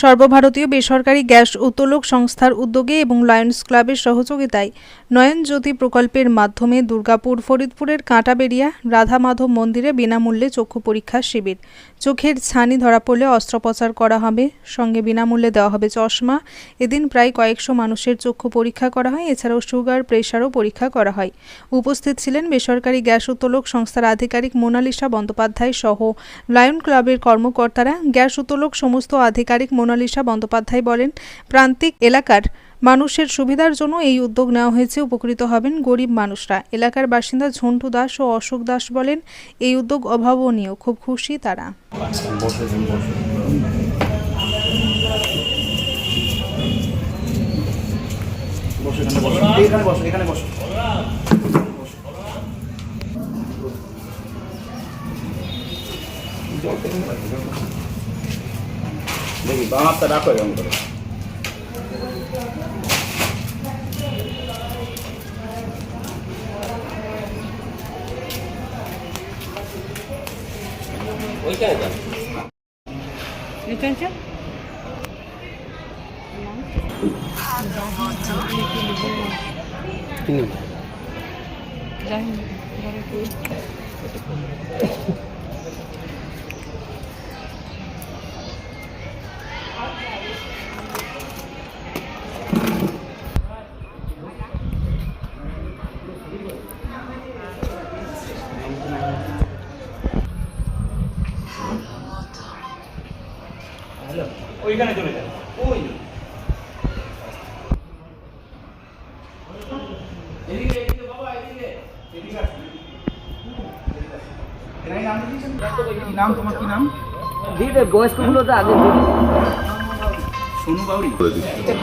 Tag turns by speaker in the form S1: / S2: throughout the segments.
S1: সর্বভারতীয় বেসরকারি গ্যাস উত্তোলক সংস্থার উদ্যোগে এবং লায়ন্স ক্লাবের সহযোগিতায় নয়ন জ্যোতি প্রকল্পের মাধ্যমে দুর্গাপুর, ফরিদপুরের কাঁটাবেড়িয়া রাধা মাধব মন্দিরে বিনামূল্যে চক্ষু পরীক্ষা শিবির। চোখের ছানি ধরা পড়লে অস্ত্রোপচার করা হবে, সঙ্গে বিনামূল্যে দেওয়া হবে চশমা। এদিন প্রায় কয়েকশো মানুষের চক্ষু পরীক্ষা করা হয়, এছাড়াও সুগার প্রেশারও পরীক্ষা করা হয়। উপস্থিত ছিলেন বেসরকারি গ্যাস উত্তোলক সংস্থার আধিকারিক মোনালিসা বন্দ্যোপাধ্যায় সহ লায়ন ক্লাবের কর্মকর্তারা। গ্যাস উত্তোলক সমস্ত আধিকারিক মোনালিসা বন্দ্যোপাধ্যায় বলেন, প্রান্তিক এলাকার মানুষের সুবিধার জন্য এই উদ্যোগ নেওয়া হয়েছে, উপকৃত হবেন গরিব মানুষরা। এলাকার বাসিন্দা ঝন্টু দাস ও অশোক দাস বলেন, এই উদ্যোগ অভাবনীয়, খুব খুশি তারা।
S2: এখানে দেখি বাম হাতটা রাখো এরকম করে ওইখানে চলে যান। ওই এদিকে এদিকে বাবা এদিকে। এদিকে নাম লিখেছেন কি নাম তোমার কি নাম?
S3: দিদি বয়স্কগুলো তো আগে
S2: সোনু বাউরি।
S4: এটা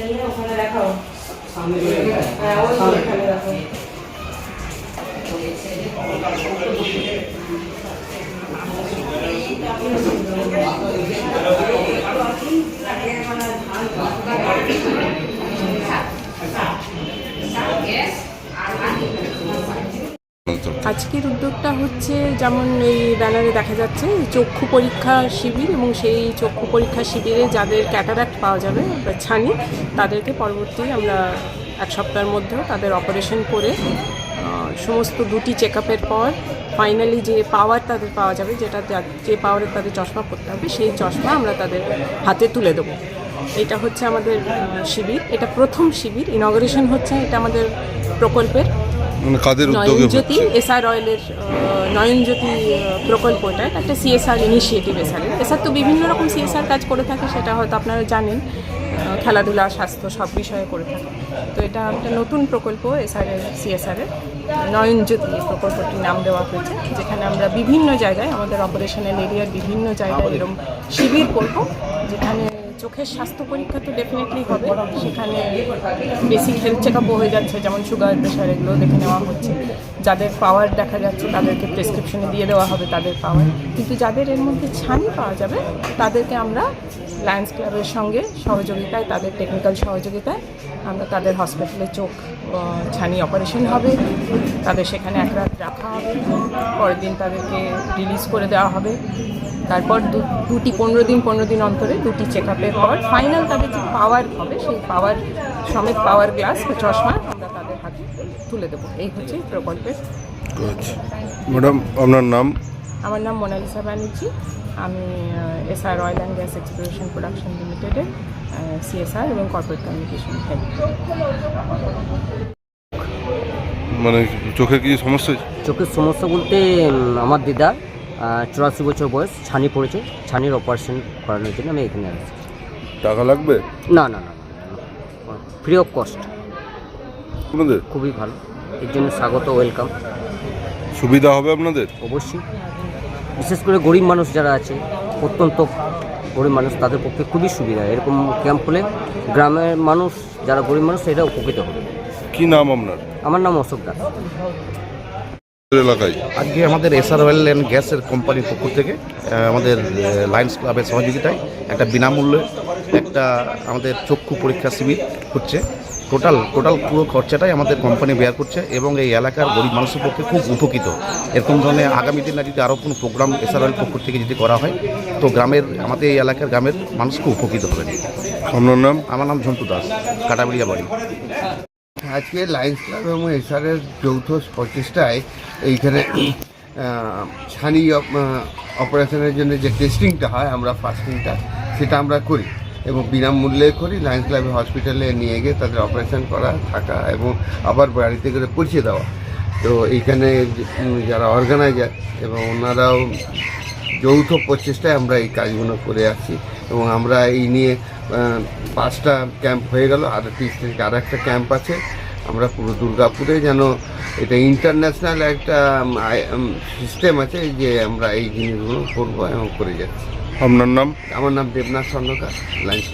S4: নিয়ে ওখানে রাখাও হ্যাঁ রাখো
S5: আজকের উদ্যোগটা হচ্ছে যেমন এই ব্যানারে দেখা যাচ্ছে চক্ষু পরীক্ষা শিবির এবং সেই চক্ষু পরীক্ষা শিবিরে যাদের ক্যাটারাক্ট পাওয়া যাবে, ছানি, তাদেরকে পরবর্তী আমরা এক সপ্তাহের মধ্যেও তাদের অপারেশন করে সমস্ত দুটি চেক আপের পর ফাইনালি যে পাওয়ার তাদের পাওয়া যাবে, যেটা যে পাওয়ারের তাদের চশমা পড়তে হবে, সেই চশমা আমরা তাদের হাতে তুলে দেবো। এটা হচ্ছে আমাদের শিবির, এটা প্রথম শিবির ইনগরেশন হচ্ছে, এটা আমাদের প্রকল্পের।
S6: মানে কাদের উদ্যোগে
S5: নয়নজ্যোতি এসআর অয়েলের নয়নজ্যোতি আহ, প্রকল্পটা এটা। একটা সিএসআর ইনিশিয়েটিভ এসআর। এসআর তো বিভিন্ন রকম সিএসআর কাজ করে থাকে সেটা হয়তো আপনারা জানেন। খেলাধুলা স্বাস্থ্য সব বিষয়ে করে থাকে। তো এটা একটা নতুন প্রকল্প এসআর এর সিএসআর এর। নয়নজ্যোতি এই প্রকল্পটির নাম দেওয়া হয়েছে যেখানে আমরা বিভিন্ন জায়গায় আমাদের অপারেশনাল এরিয়ার বিভিন্ন জায়গায় এরকম শিবির করব যেখানে চোখের স্বাস্থ্য পরীক্ষা তো ডেফিনেটলি হবে। সেখানে বেসিক হেলথ চেক আপও হয়ে যাচ্ছে, যেমন সুগার প্রেশার এগুলো দেখে নেওয়া হচ্ছে। যাদের পাওয়ার দেখা যাচ্ছে, তাদেরকে প্রেসক্রিপশনে দিয়ে দেওয়া হবে তাদের পাওয়ার কিন্তু যাদের এর মধ্যে ছানি পাওয়া যাবে, তাদেরকে আমরা লায়ন্স ক্লাবের সঙ্গে সহযোগিতায়, তাদের টেকনিক্যাল সহযোগিতায় আমরা তাদের হসপিটালে চোখ ছানি অপারেশন হবে। তাদের সেখানে এক রাত রাখা হবে। পরের দিন তাদেরকে রিলিজ করে দেওয়া হবে। তারপর দু- দুটি পনেরো দিন পনেরো দিন অন্তরে দুটি চেক আপের পর ফাইনাল তাদের যে পাওয়ার হবে সেই পাওয়ার সমেত পাওয়ার গ্লাস বা চশমা আমরা তাদের হাতে তুলে দেবো। এই হচ্ছে প্রকল্পের
S6: ম্যাডাম আপনার নাম?
S5: আমার নাম মোনালিসা ব্যানার্জি। আমি SR oil and gas exploration production লিমিটেডের সিএসআর এবং কর্পোরেট কমিউনিকেশন হেড
S6: মানে চোখের কি সমস্যা?
S3: চোখের সমস্যা বলতে আমার দিদা। চুরাশি বছর বয়স ছানি পড়েছে। ছানির অপারেশন করানোর জন্য আমি এখানে আসছি
S6: টাকা লাগবে?
S3: না না না ফ্রি অফ কস্ট
S6: আপনাদের?
S3: খুবই ভালো। এর জন্য স্বাগত ওয়েলকাম
S6: সুবিধা হবে আপনাদের?
S3: অবশ্যই। বিশেষ করে গরিব মানুষ যারা আছে অত্যন্ত গরিব মানুষ তাদের পক্ষে খুবই সুবিধা। এরকম ক্যাম্প হলে গ্রামের মানুষ যারা গরিব মানুষ সেটা উপকৃত হবে।
S6: কি নাম আপনার?
S3: আমার নাম অশোক দাস।
S6: এলাকায়?
S2: আজকে আমাদের এসআর অয়েল অ্যান্ড গ্যাসের কোম্পানির পক্ষ থেকে আমাদের লায়ন্স ক্লাবের সহযোগিতায় একটা বিনামূল্যে একটা আমাদের চক্ষু পরীক্ষা শিবির হচ্ছে। টোটাল টোটাল পুরো খরচাটাই আমাদের কোম্পানি বেয়ার করছে এবং এই এলাকার গরিব মানুষের পক্ষে খুব উপকৃত। এরকম ধরনের আগামী দিনে যদি আরও কোনো প্রোগ্রাম এসআর অয়েল পক্ষ থেকে যদি করা হয় তো গ্রামের আমাদের এই এলাকার গ্রামের মানুষ খুব উপকৃত হবেন
S6: আপনার নাম?
S2: আমার নাম ঝন্টু দাস কাটাবিড়িয়া বাড়ি।
S7: আজকে লায়ন্স ক্লাব এবং এসআরের যৌথ প্রচেষ্টায় এইখানে ছানি অপারেশনের জন্য যে টেস্টিংটা হয়, আমরা ফাস্টিংটা সেটা আমরা করি এবং বিনামূল্যে করি। লায়ন্স ক্লাবের হসপিটালে নিয়ে গিয়ে তাদের অপারেশন করা, থাকা এবং আবার বাড়িতে করে পৌঁছে দেওয়া। তো এইখানে যারা অর্গানাইজার এবং ওনারাও যৌথ প্রচেষ্টায় আমরা এই কাজগুলো করে আসছি এবং আমরা এই নিয়ে পাঁচটা ক্যাম্প হয়ে গেল আর তিরিশ তারিখ আর একটা ক্যাম্প আছে। আমরা পুরো দুর্গাপুরে যেন এটা ইন্টারন্যাশনাল একটা সিস্টেম আছে যে আমরা এই জিনিসগুলো করব এবং করে যাচ্ছি।
S6: আপনার নাম?
S7: আমার নাম দেবনাথ স্বর্ণকার লাইন্স